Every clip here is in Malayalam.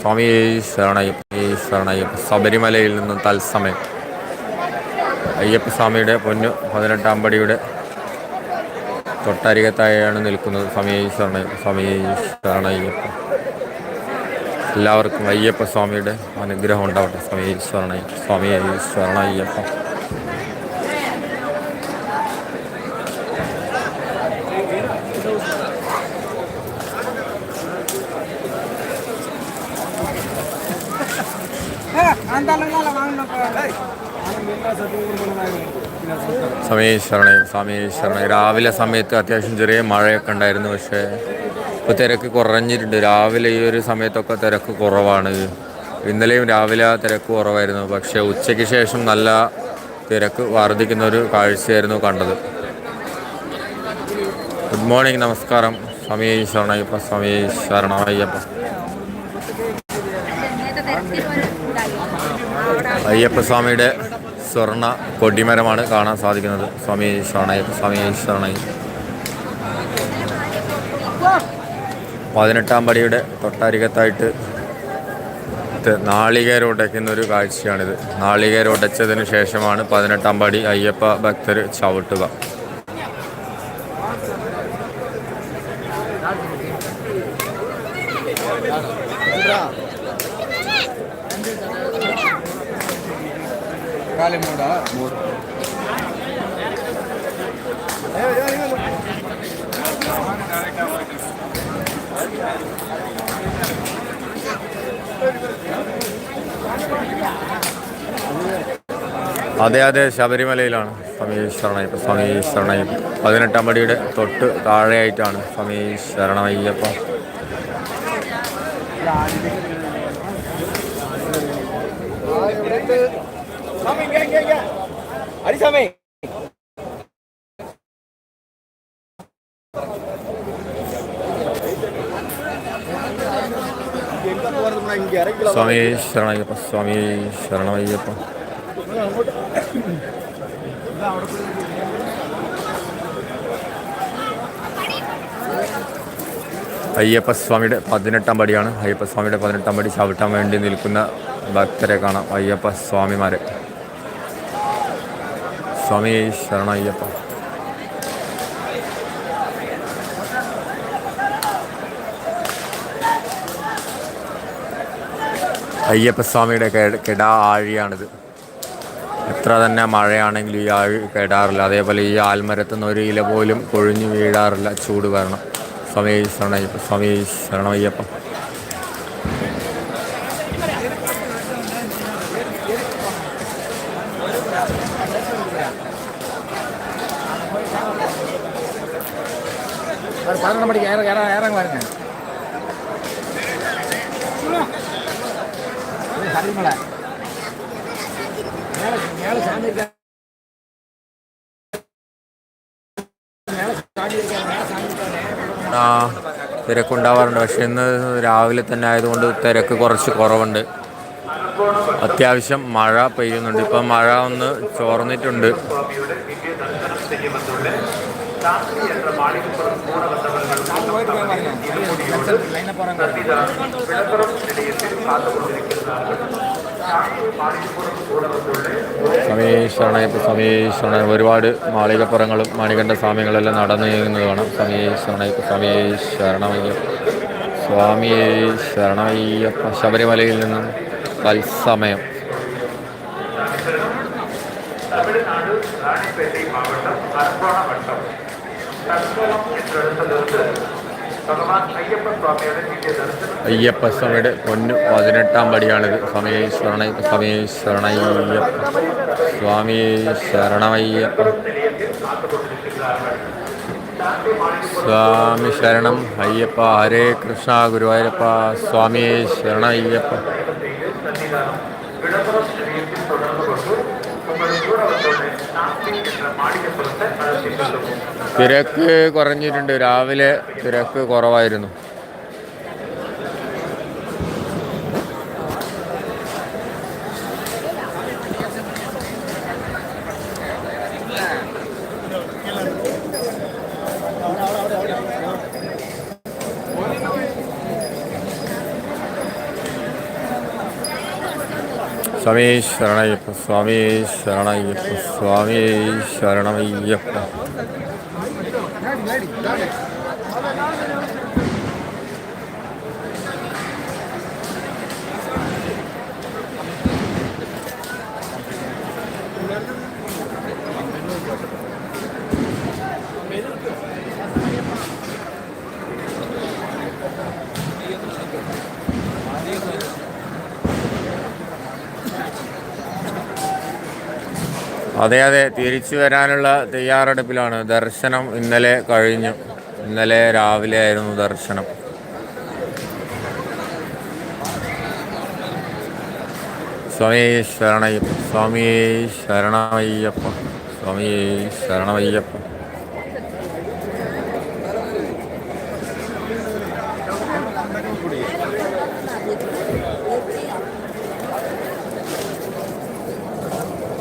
സ്വാമി ശരണയ്യപ്പ ശരണയ്യപ്പ ശബരിമലയിൽ നിന്നും തത്സമയം അയ്യപ്പസ്വാമിയുടെ പൊന്നു പതിനെട്ടാം പടിയുടെ തൊട്ടരികത്തായാണ് നിൽക്കുന്നത് സ്വാമി ശരണയ്യപ്പ സ്വാമി ശരണയ്യപ്പ. എല്ലാവർക്കും അയ്യപ്പ സ്വാമിയുടെ അനുഗ്രഹം ഉണ്ടാവട്ടെ സ്വാമി ശരണയ്യപ്പ സ്വാമി ശരണയ്യപ്പ. സ്വാമി ശരണയും രാവിലെ സമയത്ത് അത്യാവശ്യം ചെറിയ മഴയൊക്കെ ഉണ്ടായിരുന്നു പക്ഷേ ഇപ്പോൾ തിരക്ക് കുറഞ്ഞിട്ടുണ്ട്. രാവിലെ ഈ ഒരു സമയത്തൊക്കെ തിരക്ക് കുറവാണ്. ഇന്നലെയും രാവിലെ തിരക്ക് കുറവായിരുന്നു. പക്ഷേ ഉച്ചയ്ക്ക് ശേഷം നല്ല തിരക്ക് വർദ്ധിക്കുന്ന ഒരു കാഴ്ചയായിരുന്നു കണ്ടത്. ഗുഡ് മോർണിംഗ് നമസ്കാരം. സ്വാമി ശരണയ്യപ്പ അയ്യപ്പ സ്വാമിയുടെ സ്വർണ കൊടിമരമാണ് കാണാൻ സാധിക്കുന്നത്. സ്വാമി ശരണയ്യ സ്വാമി ശരണയ്യ പതിനെട്ടാം പടിയുടെ തൊട്ടരികത്തായിട്ട് ത് നാളികേരം ഉടയ്ക്കുന്ന ഒരു കാഴ്ചയാണിത്. നാളികേരം ഉടച്ചതിന് ശേഷമാണ് പതിനെട്ടാം പടി അയ്യപ്പ ഭക്തർ ചവിട്ടുക. ఖాళీ మూడా మూడు അതെ അതെ ശബരിമലയിലാണ് സമീശ്വരണയ്യപ്പ സമീശ്വരണയ്യപ്പ പതിനെട്ടാം പടിയുടെ തൊട്ട് താഴെയായിട്ടാണ് സമീശ്വരണയ്യപ്പ Thank you. சாமி இங்க இங்க இங்க அரிசாமி சுவாமி சரணையப்பா சுவாமி சரணமையப்பா അയ്യപ്പസ്വാമിയുടെ പതിനെട്ടാം പടിയാണ്. അയ്യപ്പസ്വാമിയുടെ പതിനെട്ടാം പടി ചവിട്ടാൻ വേണ്ടി നിൽക്കുന്ന ഭക്തരെ കാണാം. അയ്യപ്പസ്വാമിമാരെ സ്വാമി ശരണയ്യപ്പ. അയ്യപ്പസ്വാമിയുടെ കെടാ ആഴിയാണിത്. എത്ര തന്നെ മഴയാണെങ്കിലും ഈ ആഴി കെടാറില്ല. അതേപോലെ ഈ ആൽമരത്തിൽ നിന്ന് ഒരു ഇല പോലും കൊഴിഞ്ഞു വീഴാറില്ല. ചൂട് കാരണം. സ്വാമി ശരണയ്യപ്പ സ്വാമി ശരണയ്യപ്പ. சரியமலை மேலே மேலே சாமி இருக்கா மேலே சாமி இருக்கா மேலே சாமி இருக்கா ആ തിരക്കുണ്ടാവാറുണ്ട് പക്ഷെ ഇന്ന് രാവിലെ തന്നെ ആയതുകൊണ്ട് തിരക്ക് കുറച്ച് കുറവുണ്ട് അത്യാവശ്യം മഴ പെയ്യുന്നുണ്ട് ഇപ്പം മഴ ഒന്ന് ചോർന്നിട്ടുണ്ട് சாமி போயிட்டு போய் സമീശ്വരണയപ്പ് സമീശ്വരണ ഒരുപാട് മാളികപ്പുറങ്ങളും മാണികണ്ഠ സ്വാമികളെല്ലാം നടന്നു നീങ്ങുന്നത് കാണാം. സമീശ്വരണയപ്പ് സമീശ്വരണമയ്യ സ്വാമിയെ ശരണയ്യപ്പ ശബരിമലയിൽ നിന്നും തത്സമയം. തമിഴ്നാട് മാവട്ടം അർപ്പണ വട്ടം തത്സമം അയ്യപ്പ സ്വാമിയുടെ പൊന്നു പതിനെട്ടാം പടിയാണിത്. സ്വാമി ശരണ സ്വാമി ശരണയ്യപ്പ. സ്വാമി ശരണമയ്യപ്പ. സ്വാമി ശരണം അയ്യപ്പ. ഹരേ കൃഷ്ണ ഗുരുവായൂരപ്പ. സ്വാമിയെ ശരണ അയ്യപ്പ ಮಾಡಿಕೆ ಬರುತ್ತೆ ಬಳಸಿಕೊಳ್ಳಬಹುದು തിരക്ക് കുറഞ്ഞിട്ടുണ്ട്. രാവിലെ തിരക്ക് കുറവായിരുന്നു. സ്വാമി ശരണയ്യപ്പ സ്വാമി ശരണയ്യപ്പ സ്വാമി ശരണമയ്യപ്പ Dá-me aqui. അതെ അതെ. തിരിച്ചു വരാനുള്ള തയ്യാറെടുപ്പിലാണ്. ദർശനം ഇന്നലെ കഴിഞ്ഞു. ഇന്നലെ രാവിലെ ആയിരുന്നു ദർശനം. സ്വാമി ശരണയ്യപ്പ സ്വാമി ശരണമയ്യപ്പ സ്വാമി ശരണമയ്യപ്പ.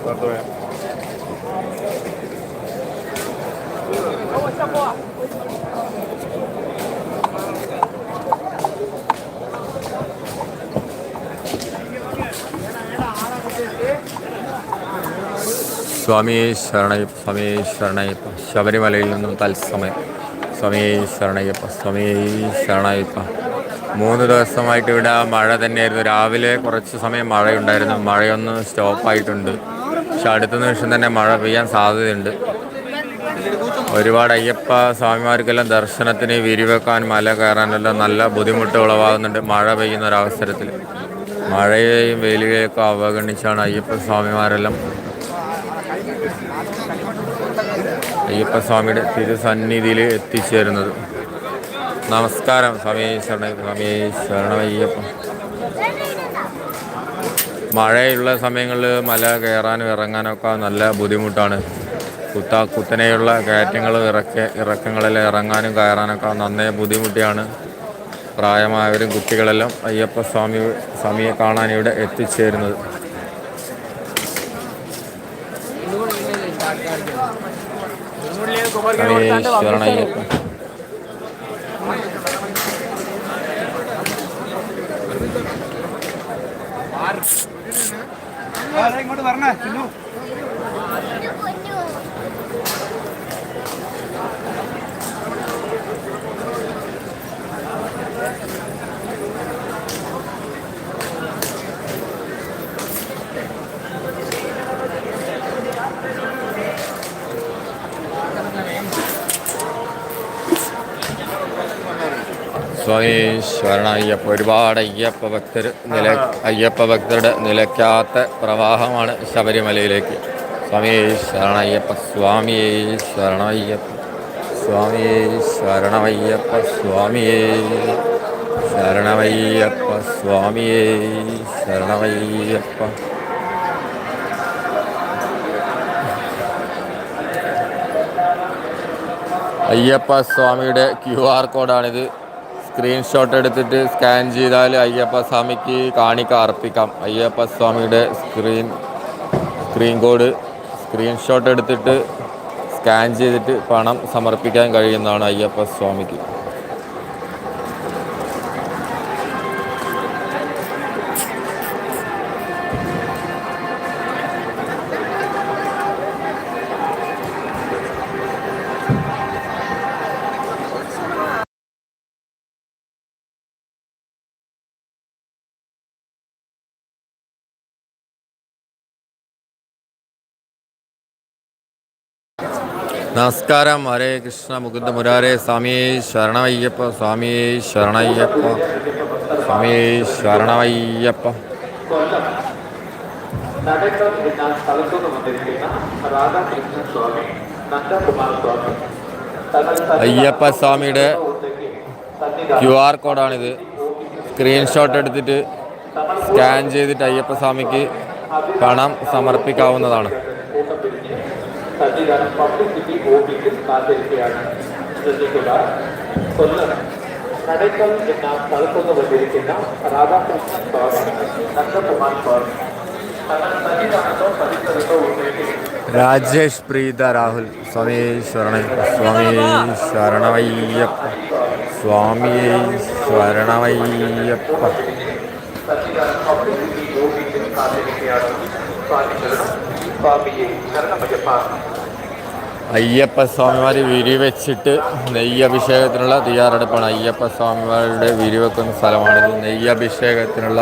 സ്വാമി ശരണയ്യപ്പ സ്വാമി ശരണയ്യപ്പ ശബരിമലയിൽ നിന്നും തത്സമയം. സ്വാമി ശരണയ്യപ്പ സ്വാമി ശരണയ്യപ്പ. മൂന്ന് ദിവസമായിട്ട് ഇവിടെ മഴ തന്നെയായിരുന്നു. രാവിലെ കുറച്ച് സമയം മഴയുണ്ടായിരുന്നു. മഴയൊന്ന് സ്റ്റോപ്പായിട്ടുണ്ട്. പക്ഷെ അടുത്ത നിമിഷം തന്നെ മഴ പെയ്യാൻ സാധ്യതയുണ്ട്. ഒരുപാട് അയ്യപ്പ സ്വാമിമാർക്കെല്ലാം ദർശനത്തിന് വിരിവെക്കാൻ മല കയറാനെല്ലാം നല്ല ബുദ്ധിമുട്ട് ഉളവാകുന്നുണ്ട്. മഴ പെയ്യുന്ന ഒരവസരത്തിൽ മഴയെയും വെയിലുകയൊക്കെ അവഗണിച്ചാണ് അയ്യപ്പ സ്വാമിമാരെല്ലാം അയ്യപ്പ സ്വാമിയുടെ തിരുസന്നിധിയിൽ എത്തിച്ചേരുന്നത്. നമസ്കാരം. സ്വാമി ശരണ സ്വാമി ശരണമയ്യപ്പ. മഴയുള്ള സമയങ്ങളിൽ മല കയറാനും ഇറങ്ങാനൊക്കെ നല്ല ബുദ്ധിമുട്ടാണ്. കുത്ത കുത്തനെയുള്ള കയറ്റങ്ങൾ ഇറക്ക ഇറക്കങ്ങളിൽ ഇറങ്ങാനും കയറാനൊക്കെ നന്നേ ബുദ്ധിമുട്ടിയാണ്. പ്രായമായവരും കുട്ടികളെല്ലാം അയ്യപ്പ സ്വാമി സ്വാമിയെ കാണാൻ ഇവിടെ എത്തിച്ചേരുന്നത്. ഇങ്ങോട്ട് പറഞ്ഞേ സ്വാമി ശരണ അയ്യപ്പ ഒരുപാട് അയ്യപ്പ ഭക്തർ നില അയ്യപ്പ ഭക്തരുടെ നിലയ്ക്കാത്ത പ്രവാഹമാണ് ശബരിമലയിലേക്ക്. സ്വാമി ശരണയ്യപ്പ സ്വാമി ശരണയ്യപ്പ സ്വാമി ശരണമയ്യപ്പ സ്വാമിയേ ശരണമയ്യപ്പ സ്വാമിയേ ശരണമയ്യപ്പ അയ്യപ്പ സ്വാമിയുടെ ക്യു ആർ കോഡാണിത്. സ്ക്രീൻഷോട്ട് എടുത്തിട്ട് സ്കാൻ ചെയ്താൽ അയ്യപ്പ സ്വാമിക്ക് കാണിക്ക അർപ്പിക്കാം. അയ്യപ്പ സ്വാമിയുടെ സ്ക്രീൻ സ്ക്രീൻ കോഡ് സ്ക്രീൻഷോട്ട് എടുത്തിട്ട് സ്കാൻ ചെയ്തിട്ട് പണം സമർപ്പിക്കാൻ കഴിയുന്നതാണ് അയ്യപ്പ സ്വാമിക്ക് നമസ്കാരം. ഹരേ കൃഷ്ണ മുകുന്ദ മുരാരേ. സ്വാമി ശരണമയ്യപ്പ സ്വാമി ശരണയ്യപ്പ സ്വാമി ശരണമയ്യപ്പ സ്വാമി നന്ദകുമാർ അയ്യപ്പ സ്വാമിയുടെ ക്യു ആർ കോഡാണിത്. സ്ക്രീൻഷോട്ട് എടുത്തിട്ട് സ്കാൻ ചെയ്തിട്ട് അയ്യപ്പ സ്വാമിക്ക് പണം സമർപ്പിക്കാവുന്നതാണ്. സന്നിധാനം പബ്ലിസിറ്റി ഓഫീസിൽ കാത്തിരിക്കുകയാണ് ശ്രദ്ധിക്കുക കൊല്ലം നടക്കൽ എന്ന സ്ഥലത്തുനിന്ന് വന്നിരിക്കുന്ന രാധാകൃഷ്ണൻ സ്വാമി നന്ദകുമാർ സ്വാമി തങ്ങൾ സന്നിധാനത്തോ പരിസരത്തോ ഉണ്ടെങ്കിൽ രാജേഷ് പ്രീത രാഹുൽ സ്വാമി ശരണയ്യപ്പ സ്വാമി ശരണമയ്യപ്പ സ്വാമി ശരണമയ്യപ്പ സന്നിധാനം പബ്ലിസിറ്റി ഓഫീസിൽ നിലയത്തിൽ കാത്തിരിക്കുകയാണ് സ്വാമി ശരണം സ്വാമിയെ ശരണമയ്യപ്പ അയ്യപ്പ സ്വാമിമാർ വിരിവെച്ചിട്ട് നെയ്യഭിഷേകത്തിനുള്ള തയ്യാറെടുപ്പാണ്. അയ്യപ്പ സ്വാമിമാരുടെ വിരിവെക്കുന്ന സ്ഥലമാണിത്. നെയ്യഭിഷേകത്തിനുള്ള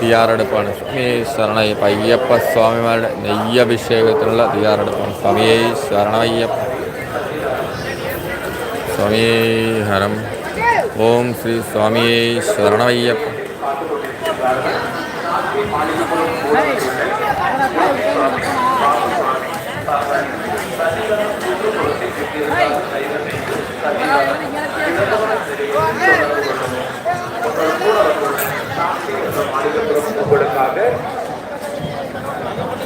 തയ്യാറെടുപ്പാണ്. സ്വാമി ശരണയ്യപ്പ അയ്യപ്പ സ്വാമിമാരുടെ നെയ്യഭിഷേകത്തിനുള്ള തയ്യാറെടുപ്പാണ്. സ്വാമിയെ ശരണയ്യപ്പ സ്വാമിയേ ഹരം. ഓം ശ്രീ സ്വാമിയേ ശരണമയ്യപ്പ. உங்களுக்காக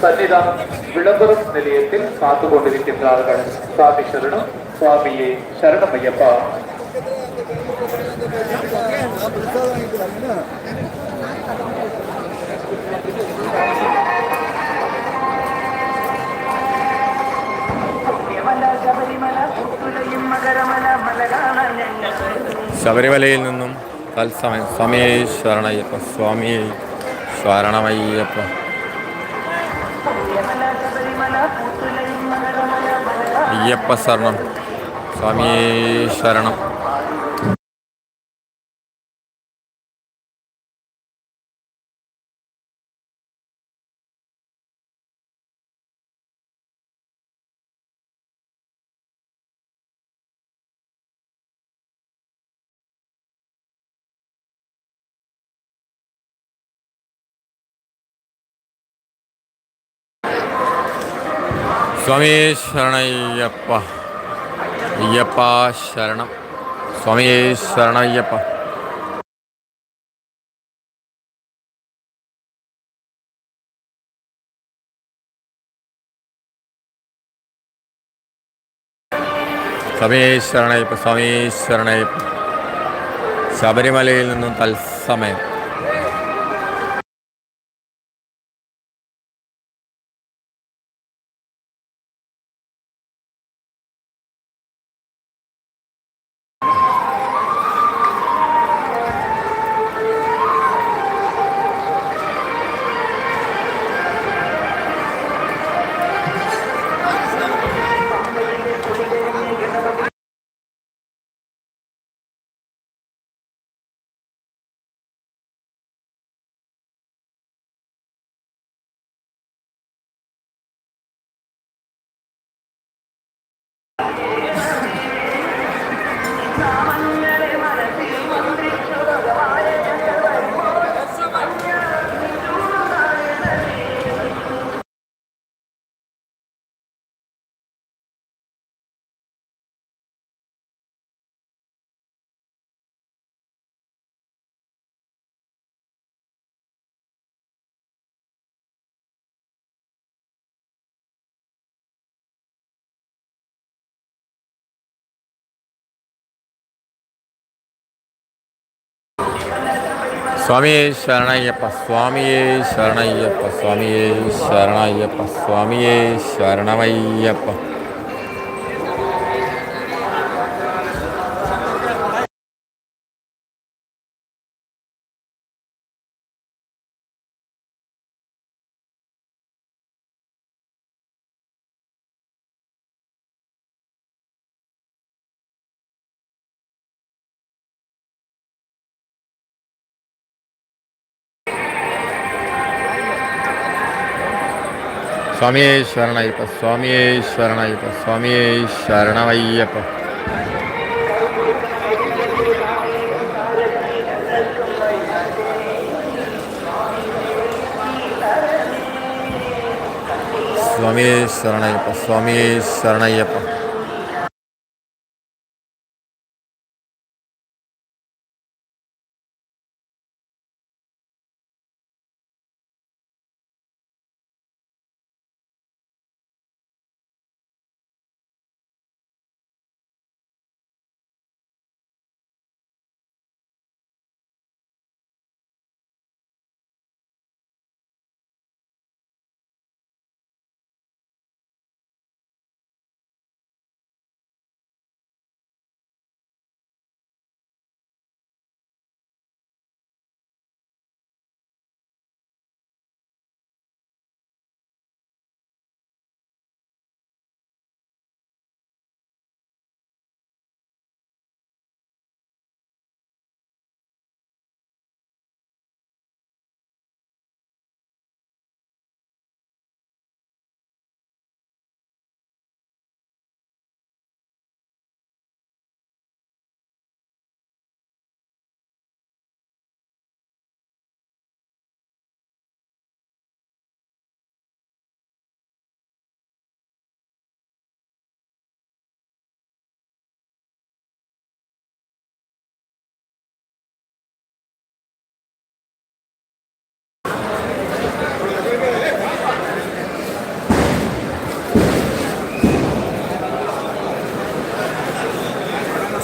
சன்னிதானம் விளம்பரம் நிலையத்தில் காத்து கொண்டிருக்கின்றார்கள் சுவாமி சரணம் சுவாமியே சரணம் ശബരിമലയിൽ നിന്നും തത്സമയം സ്വാമിയെ ശരണയ്യപ്പ സ്വാമിയെ ശരണമയ്യപ്പ. അയ്യപ്പ ശരണം സ്വാമിയേ ശരണം സ്വാമിയേ ശരണയ്യപ്പ. അയ്യപ്പ ശരണം. സ്വാമി ശരണയ്യപ്പ. സ്വാമിയേ ശരണയ്യപ്പ സ്വാമിയേ ശരണയ്യപ്പ. ശബരിമലയിൽ നിന്നും തത്സമയം. സ്വാമിയേ ശരണയ്യപ്പ സ്വാമിയേ ശരണയ്യപ്പ സ്വാമിയേ ശരണയ്യപ്പ സ്വാമിയേ ശരണമയ്യപ്പ സ്വാമിയേ ശരണയ്യപ്പ സ്വാമിയേ ശരണയ്യപ്പ സ്വാമിയേ ശരണമയ്യപ്പ സ്വാമിയേ ശരണയ്യപ്പ സ്വാമിയേ ശരണയ്യപ്പ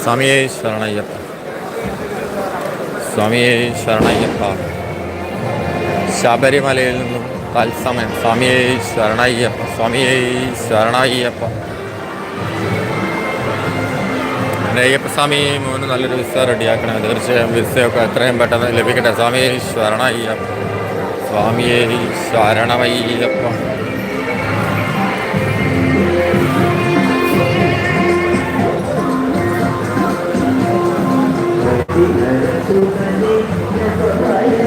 സ്വാമിയേ ശരണയ്യപ്പ. സ്വാമിയെ ശരണയ്യപ്പ. ശബരിമലയിൽ നിന്നും തത്സമയം സ്വാമിയെ ശരണയ്യപ്പ സ്വാമിയെ ശരണയ്യപ്പ. അയ്യപ്പ സ്വാമി മോന് നല്ലൊരു വിസ റെഡിയാക്കണം. തീർച്ചയായും വിസയൊക്കെ എത്രയും പെട്ടെന്ന് ലഭിക്കട്ടെ. സ്വാമിയെ ശരണയ്യപ്പ. സ്വാമിയെ ശരണമയ്യപ്പ.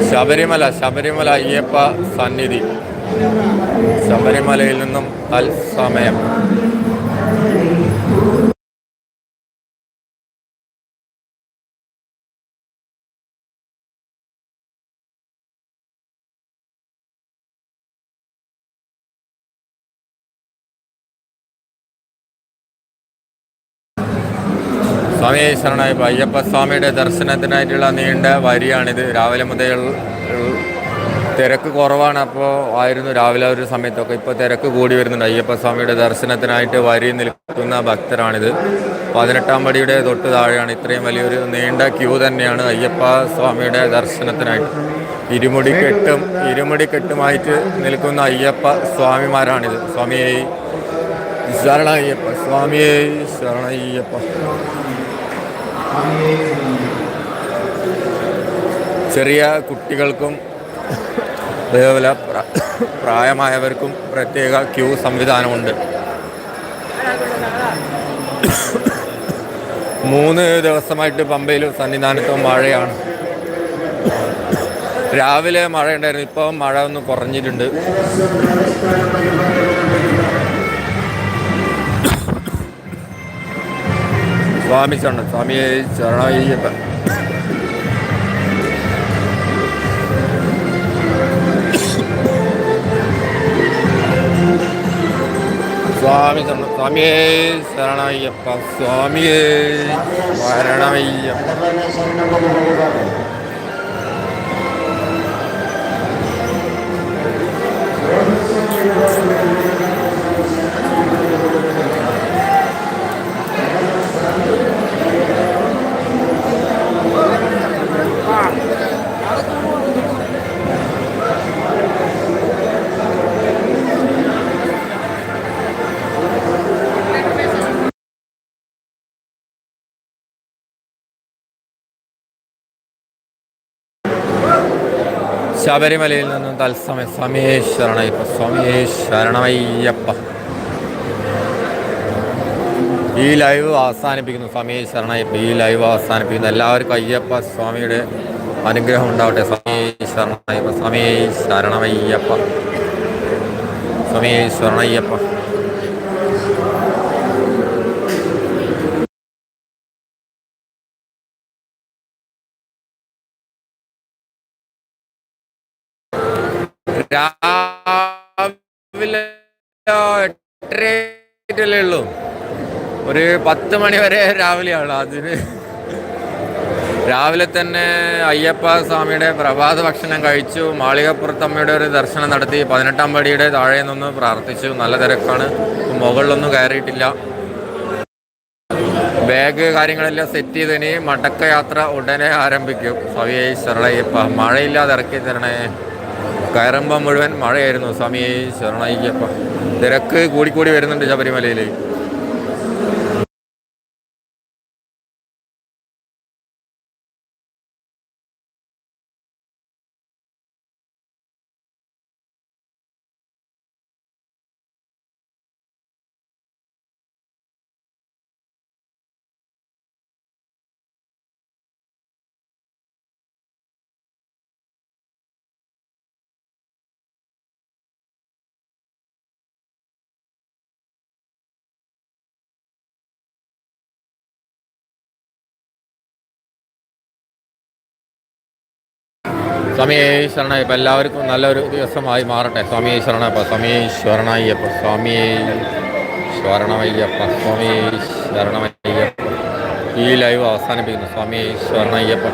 ശബരിമല ശബരിമല അയ്യപ്പ സന്നിധി. ശബരിമലയിൽ നിന്നും തത്സമയം സ്വാമി ശരണായി അയ്യപ്പ സ്വാമിയുടെ ദർശനത്തിനായിട്ടുള്ള നീണ്ട വരിയാണിത്. രാവിലെ മുതൽ തിരക്ക് കുറവാണ്. അപ്പോൾ ആയിരുന്നു രാവിലെ ഒരു സമയത്തൊക്കെ. ഇപ്പോൾ തിരക്ക് കൂടി വരുന്നുണ്ട്. അയ്യപ്പ സ്വാമിയുടെ ദർശനത്തിനായിട്ട് വരി നിൽക്കുന്ന ഭക്തരാണിത്. പതിനെട്ടാം പടിയുടെ തൊട്ട് താഴെയാണ്. ഇത്രയും വലിയൊരു നീണ്ട ക്യൂ തന്നെയാണ് അയ്യപ്പ സ്വാമിയുടെ ദർശനത്തിനായിട്ട്. ഇരുമുടിക്കെട്ടും ഇരുമുടിക്കെട്ടുമായിട്ട് നിൽക്കുന്ന അയ്യപ്പ സ്വാമിമാരാണിത്. സ്വാമിയെ ശരണയ്യപ്പ സ്വാമിയെ ശരണയ്യപ്പ ചെറിയ കുട്ടികൾക്കും അതേപോലെ പ്രായമായവർക്കും പ്രത്യേക ക്യൂ സംവിധാനമുണ്ട്. മൂന്ന് ദിവസമായിട്ട് പമ്പയിൽ സന്നിധാനത്തും മഴയാണ്. രാവിലെ മഴ ഉണ്ടായിരുന്നു ഇപ്പോൾ മഴ ഒന്ന് കുറഞ്ഞിട്ടുണ്ട്. സ്വാമി ശരണം സ്വാമിയെ ശരണയ്യപ്പ സ്വാമി ശരണം സ്വാമിയേ ശരണയ്യപ്പ സ്വാമിയേ ശരണമയ്യപ്പ ശബരിമലയിൽ നിന്നും തത്സമയം സ്വാമിയേ ശരണയ്യപ്പ സ്വാമിയേ ശരണമയ്യപ്പ ഈ ലൈവ് അവസാനിപ്പിക്കുന്നു സ്വാമിയെ ശരണയ്യപ്പ ഈ ലൈവ് അവസാനിപ്പിക്കുന്നു. എല്ലാവർക്കും അയ്യപ്പ സ്വാമിയുടെ അനുഗ്രഹം ഉണ്ടാവട്ടെ. സ്വാമിയെ ശരണയ്യപ്പ സ്വാമിയെ ശരണമയ്യപ്പ സ്വാമിയെ ശരണയ്യപ്പ രാവിലെ എട്ടരയല്ലേ ഉള്ളൂ. ഒരു പത്ത് മണി വരെ രാവിലെയാണ് അതിന്. രാവിലെ തന്നെ അയ്യപ്പ സ്വാമിയുടെ പ്രഭാത ഭക്ഷണം കഴിച്ചു. മാളികപ്പുറത്തമ്മയുടെ ഒരു ദർശനം നടത്തി. പതിനെട്ടാം പടിയുടെ താഴെ നിന്ന് പ്രാർത്ഥിച്ചു. നല്ല തിരക്കാണ്. മുകളിലൊന്നും കയറിയിട്ടില്ല. ബാഗ് കാര്യങ്ങളെല്ലാം സെറ്റ് ചെയ്തതിന് മടക്കയാത്ര ഉടനെ ആരംഭിക്കും. സ്വാമിയെ ശരണയ്യപ്പ. മഴയില്ലാതെ ഇറക്കി തരണേ. കയറുമ്പോൾ മുഴുവൻ മഴയായിരുന്നു. സ്വാമി ശരണയ്യപ്പ തിരക്ക് കൂടിക്കൂടി വരുന്നുണ്ട് ശബരിമലയിൽ സ്വാമിയെ ശരണയ്യപ്പ എല്ലാവർക്കും നല്ലൊരു ദിവസമായി മാറട്ടെ. സ്വാമിയെ ശരണയപ്പ സ്വാമിയെ ശരണയ്യപ്പ സ്വാമിയെ ശരണമയ്യപ്പ സ്വാമിയെ ശരണമയ്യപ്പ ഈ ലൈവ് അവസാനിപ്പിക്കുന്നു. സ്വാമിയെ ശരണയ്യപ്പ